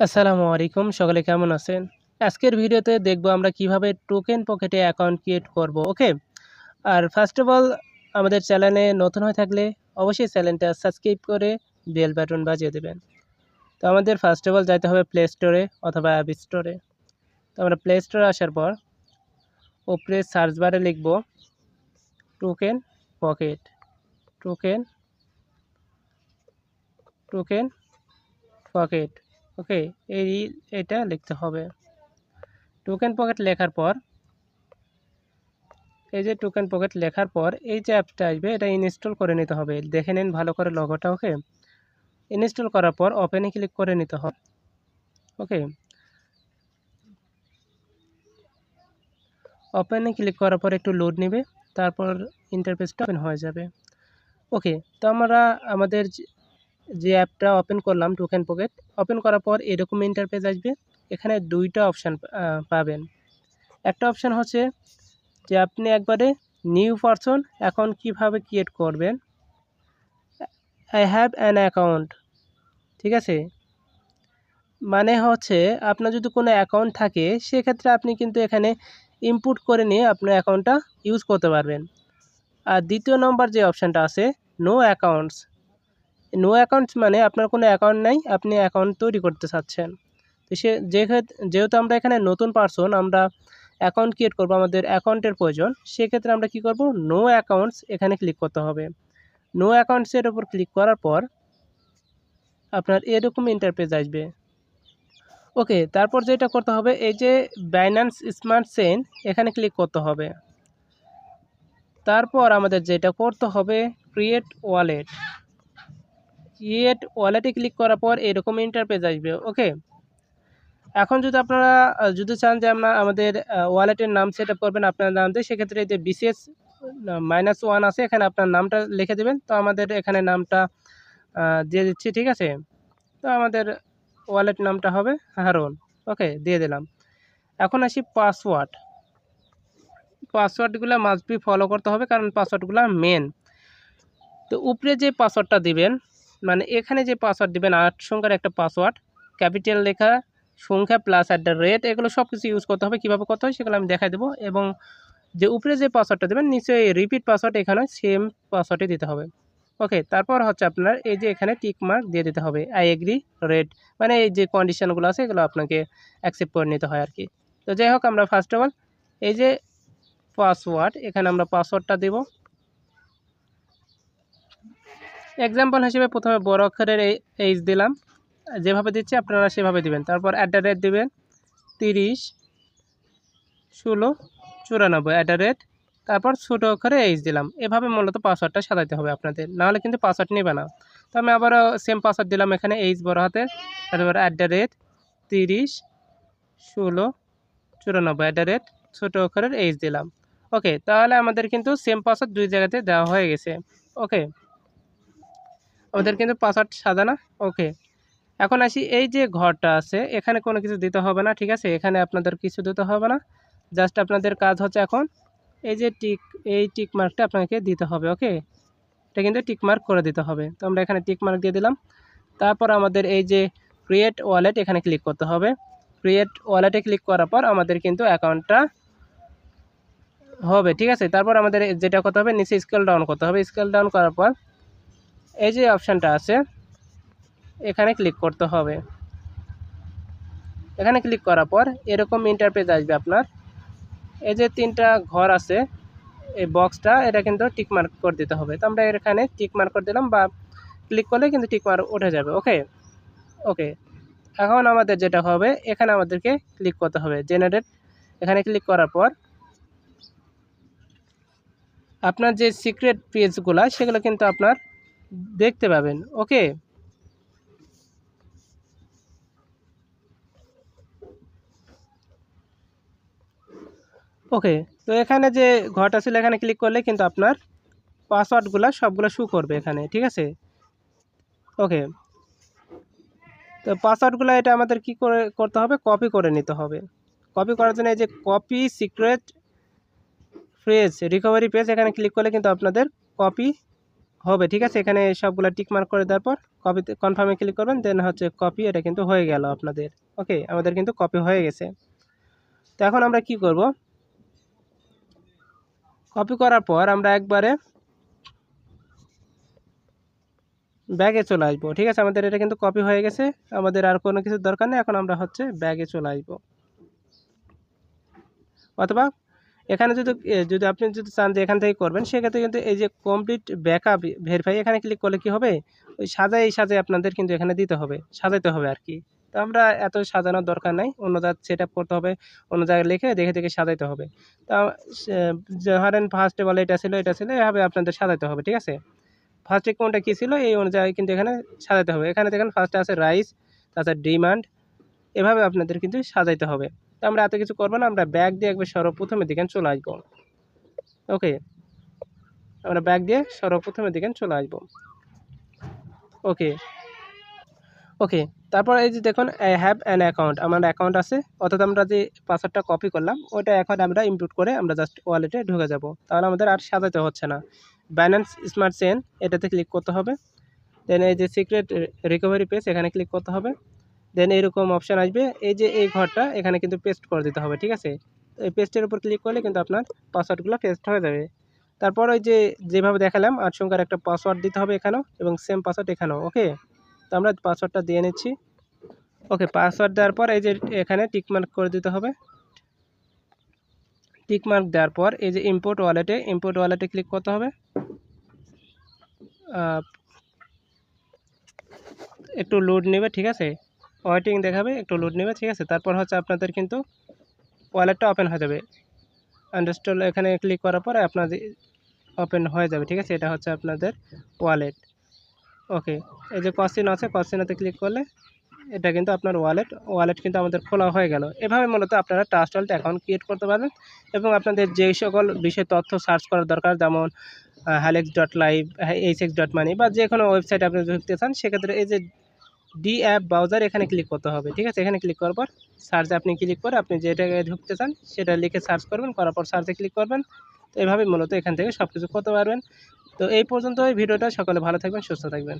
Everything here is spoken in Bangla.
আসসালামু আলাইকুম, সকলে কেমন আছেন? আজকের ভিডিওতে দেখব আমরা কীভাবে টোকেন পকেটে অ্যাকাউন্ট ক্রিয়েট করব ওকে আর ফার্স্ট অফ অল আমাদের চ্যানেলে নতুন হয়ে থাকলে অবশ্যই চ্যানেলটা সাবস্ক্রাইব করে বেল বাটন বাজিয়ে দেবেন। তো আমাদের ফার্স্ট অফ অল যাইতে হবে প্লে স্টোরে অথবা অ্যাপ স্টোরে তো আমরা প্লে স্টোরে আসার পর ওপরে সার্চ বারে লিখব token pocket token token pocket okay, এই এটা লিখতে হবে। টোকেন পকেট লেখার পর, এই যে টোকেন পকেট লেখার পর এই যে অ্যাপটা আসবে, এটা ইনস্টল করে নিতে হবে। দেখে নিন ভালো করে লগোটা ওকে? ইনস্টল করার পর ওপেনে ক্লিক করে নিতে হবে, ওকে? ওপেনে ক্লিক করার পর একটু লোড নেবে, তারপর ইন্টারফেসটা ওপেন হয়ে যাবে। ওকে, তো আমরা আমাদের যে অ্যাপটা ওপেন করলাম টোকেন পকেট ওপেন করার পর এরকম ইন্টারপেজ আসবে। এখানে দুইটা অপশান পাবেন। একটা অপশান হচ্ছে যে আপনি একবারে নিউ পারসন অ্যাকাউন্ট কীভাবে ক্রিয়েট করবেন? আই হ্যাভ অ্যান অ্যাকাউন্ট ঠিক আছে? মানে হচ্ছে আপনার যদি কোনো অ্যাকাউন্ট থাকে, সেক্ষেত্রে আপনি কিন্তু এখানে ইনপুট করে নিয়ে আপনার অ্যাকাউন্টটা ইউজ করতে পারবেন। আর দ্বিতীয় নম্বর যে অপশানটা আছে নো অ্যাকাউন্টস নো অ্যাকাউন্টস মানে আপনার কোনো অ্যাকাউন্ট নেই, আপনি অ্যাকাউন্ট তৈরি করতে চাচ্ছেন। তো সে, যেহেতু আমরা এখানে নতুন পারসন আমরা অ্যাকাউন্ট ক্রিয়েট করব, আমাদের অ্যাকাউন্টের প্রয়োজন, সেক্ষেত্রে আমরা কি করব? নো অ্যাকাউন্টস এখানে ক্লিক করতে হবে। নো অ্যাকাউন্টসের ওপর ক্লিক করার পর আপনার এরকম ইন্টারপেজ আসবে। ওকে তারপর যেটা করতে হবে, এই যে বাইন্যান্স স্মার্ট চেন এখানে ক্লিক করতে হবে। তারপর আমাদের যেটা করতে হবে ক্রিয়েট ওয়ালেট ক্রিয়েট ওয়ালেটে ক্লিক করার পর এরকম ইন্টারপেজ আসবে ওকে এখন যদি আপনারা যদি চান যে আমরা আমাদের ওয়ালেটের নাম সেট করবেন আপনার নাম দিয়ে, সেক্ষেত্রে যে বিশেষ মাইনাস ওয়ান আছে, এখানে আপনার নামটা লিখে দেবেন। তো আমাদের এখানে নামটা দিয়ে দিচ্ছি, ঠিক আছে? তো আমাদের ওয়ালেট নামটা হবে হারুন ওকে দিয়ে দিলাম। এখন আসি পাসওয়ার্ড পাসওয়ার্ডগুলো মাস্ট বি ফলো করতে হবে, কারণ পাসওয়ার্ডগুলো মেন তো উপরে যে পাসওয়ার্ডটা দিবেন মানে এখানে যে পাসওয়ার্ড দেবেন, আট সংখ্যার একটা পাসওয়ার্ড ক্যাপিটাল লেখা, সংখ্যা প্লাস অ্যাট দ্য রেট এগুলো সব কিছু ইউজ করতে হবে। কীভাবে করতে হয় সেগুলো আমি দেখাই দেবো। এবং যে উপরে যে পাসওয়ার্ডটা দেবেন নিশ্চয়ই রিপিট পাসওয়ার্ড এখানে সেম পাসওয়ার্ডই দিতে হবে। ওকে তারপর হচ্ছে আপনার এই যে এখানে টিক মার্ক দিয়ে দিতে হবে। আই এগ্রি রেড মানে এই যে কন্ডিশনগুলো আছে, এগুলো আপনাকে অ্যাকসেপ্ট করে নিতে হয় আর কি তো যাই হোক, আমরা ফার্স্ট অফ অল এই যে পাসওয়ার্ড এখানে আমরা পাসওয়ার্ডটা দেবো। এক্সাম্পল হিসেবে প্রথমে বড় অক্ষরের এইচ দিলাম। যেভাবে দিচ্ছি আপনারা সেভাবে দিবেন। তারপর অ্যাট দ্য রেট দেবেন তিরিশ, ষোলো, চুরানব্বই অ্যাট দ্য রেট তারপর ছোটো অক্ষরে এইচ দিলাম। এভাবে মূলত পাসওয়ার্ডটা সাজাইতে হবে আপনাদের। নাহলে কিন্তু পাসওয়ার্ড নেবে না। তো আমি আবারও সেম পাসওয়ার্ড দিলাম এখানে এইচ বড় হাতে তারপর অ্যাট দ্য রেট তিরিশ, ষোলো, চুরানব্বই অ্যাট দ্য রেট ছোটো অক্ষরের এইচ দিলাম। ওকে তাহলে আমাদের কিন্তু সেম পাসওয়ার্ড দুই জায়গাতে দেওয়া হয়ে গেছে। ওকে ওদের কিন্তু পাসওয়ার্ড সাজানা ওকে। এখন আসি, এই যে ঘরটা আছে, এখানে কোনো কিছু দিতে হবে না, ঠিক আছে? এখানে আপনাদের কিছু দিতে হবে না। জাস্ট আপনাদের কাজ হচ্ছে এখন, এই যে টিক, এই টিক মার্কটা আপনাকে দিতে হবে, ওকে? এটা কিন্তু টিক মার্ক করে দিতে হবে। তো আমরা এখানে টিক মার্ক দিয়ে দিলাম। তারপর আমাদের এই যে ক্রিয়েট ওয়ালেট এখানে ক্লিক করতে হবে। ক্রিয়েট ওয়ালেটে ক্লিক করার পর আমাদের কিন্তু অ্যাকাউন্টটা হবে, ঠিক আছে? তারপর আমাদের যেটা করতে হবে, নিচে স্কেল ডাউন করতে হবে। স্কেল ডাউন করার পর এই যে অপশানটা আছে, এখানে ক্লিক করতে হবে। এখানে ক্লিক করার পর এরকম ইন্টারপেজ আসবে আপনার। এই যে তিনটা ঘর আছে, এই বক্সটা এটা কিন্তু টিক মার্ক করে দিতে হবে। তো আমরা এখানে টিক মার্ক করে দিলাম বা ক্লিক করলে কিন্তু টিক মার্ক উঠে যাবে ওকে ওকে এখন আমাদের যেটা হবে, এখানে আমাদেরকে ক্লিক করতে হবে জেনারেট এখানে ক্লিক করার পর আপনার যে সিক্রেট পেজগুলো সেগুলো কিন্তু আপনার দেখতে পাবেন, ওকে? ওকে, তো এখানে যে ঘরটা ছিল, এখানে ক্লিক করলে কিন্তু আপনার পাসওয়ার্ডগুলো সবগুলো শু করবে এখানে, ঠিক আছে? ওকে, তো পাসওয়ার্ডগুলো এটা আমাদের কি করে করতে হবে? কপি করে নিতে হবে। কপি করার জন্য এই যে copy secret phrase recovery page এখানে ক্লিক করলে কিন্তু আপনাদের কপি হবে, ঠিক আছে? এখানে সবগুলো টিক মার্ক করে দেওয়ার পর কপিতে কনফার্মে ক্লিক করবেন দেন হচ্ছে কপি এটা কিন্তু হয়ে গেল আপনাদের ওকে আমাদের কিন্তু কপি হয়ে গেছে। তো এখন আমরা কি করব? কপি করার পর আমরা একবারে ব্যাগে চলে আসব, ঠিক আছে? আমাদের এটা কিন্তু কপি হয়ে গেছে, আমাদের আর কোনো কিছুর দরকার নেই, এখন আমরা হচ্ছে ব্যাগে চলে আসব। অথবা এখানে যদি যদি আপনি যদি চান যে এখান থেকে করবেন, সেক্ষেত্রে কিন্তু এই যে কমপ্লিট ব্যাকআপ ভেরিফাই এখানে ক্লিক করলে কি হবে? ওই সাজাই সাজাই আপনাদের কিন্তু এখানে দিতে হবে সাজাতে হবে আর কি। তো আমরা এত সাজানোর দরকার নাই, অন্য জায়গায় সেট আপ করতে হবে, অন্য জায়গায় লিখে দেখে দেখে সাজাইতে হবে। তা ধরেন ফার্স্টে বলে এটা ছিল এটা ছিল, এভাবে আপনাদের সাজাতে হবে, ঠিক আছে? ফার্স্টে কোনটা কী ছিল, এই অনুযায়ী কিন্তু এখানে সাজাতে হবে। এখানে দেখেন ফার্স্টে আছে রাইস তাছাড়া ডিমান্ড এভাবে আপনাদের কিন্তু সাজাইতে হবে। তো আমরা এত কিছু করব না, আমরা ব্যাগ দিয়ে একবার সর্বপ্রথমের দিকে চলে আসব। ওকে আমরা ব্যাগ দিয়ে সর্বপ্রথমের দিকে চলে আসব। ওকে ওকে তারপর এই যে দেখুন আই হ্যাভ অ্যান অ্যাকাউন্ট আমার অ্যাকাউন্ট আছে, অর্থাৎ আমরা যে পাসওয়ার্ডটা কপি করলাম, ওইটা এখন আমরা ইনপুট করে আমরা জাস্ট ওয়ালেটে ঢুকে যাব। তাহলে আমাদের আর সাজাতে হচ্ছে না। বাইন্যান্স স্মার্ট চেন এটাতে ক্লিক করতে হবে। দেন এই যে সিক্রেট রিকভারি পেজ এখানে ক্লিক করতে হবে। দেন এরকম অপশান আসবে, এই যে এই ঘরটা, এখানে কিন্তু পেস্ট করে দিতে হবে, ঠিক আছে? তো এই পেস্টের উপর ক্লিক করলে কিন্তু আপনার পাসওয়ার্ডগুলো পেস্ট হয়ে যাবে। তারপর ওই যে, যেভাবে দেখালাম, আট সংখ্যার একটা পাসওয়ার্ড দিতে হবে এখানেও, এবং সেম পাসওয়ার্ড এখানেও ওকে তো আমরা পাসওয়ার্ডটা দিয়ে নিচ্ছি। ওকে পাসওয়ার্ড দেওয়ার পর এই যে এখানে টিকমার্ক করে দিতে হবে। টিকমার্ক দেওয়ার পর এই যে ইম্পোর্ট ওয়ালেটে ইম্পোর্ট ওয়ালেটে ক্লিক করতে হবে। একটু লোড নেবে, ঠিক আছে? ওয়েটিং দেখাবে, একটু লোড নেবে, ঠিক আছে? তারপর হচ্ছে আপনাদের কিন্তু ওয়ালেটটা ওপেন হয়ে যাবে। আন্ডারস্টল এখানে ক্লিক করার পরে আপনাদের ওপেন হয়ে যাবে, ঠিক আছে? এটা হচ্ছে আপনাদের ওয়ালেট ওকে এই যে কসিন আছে কসিনাতে ক্লিক করলে এটা কিন্তু আপনার ওয়ালেট ওয়ালেট কিন্তু আমাদের খোলা হয়ে গেল। এভাবে মূলত আপনারা ট্রাস্ট ওয়ালেট অ্যাকাউন্ট ক্রিয়েট করতে পারবেন এবং আপনাদের যেই সকল বিষয় তথ্য সার্চ করার দরকার, যেমন halex dot live HX dot money বা যে কোনো ওয়েবসাইট আপনি ঢুকতে চান, সেক্ষেত্রে এই যে ডি অ্যাপ ব্রাউজার এখানে ক্লিক করতে হবে, ঠিক আছে? এখানে ক্লিক করার পর সার্চে আপনি ক্লিক করে আপনি যেটাকে ঢুকতে চান সেটা লিখে সার্চ করবেন, করার পর সার্চে ক্লিক করবেন। তো এভাবে মূলত এখান থেকে সব কিছু করতে পারবেন। তো এই পর্যন্ত এই ভিডিওটা। সকলে ভালো থাকবেন, সুস্থ থাকবেন।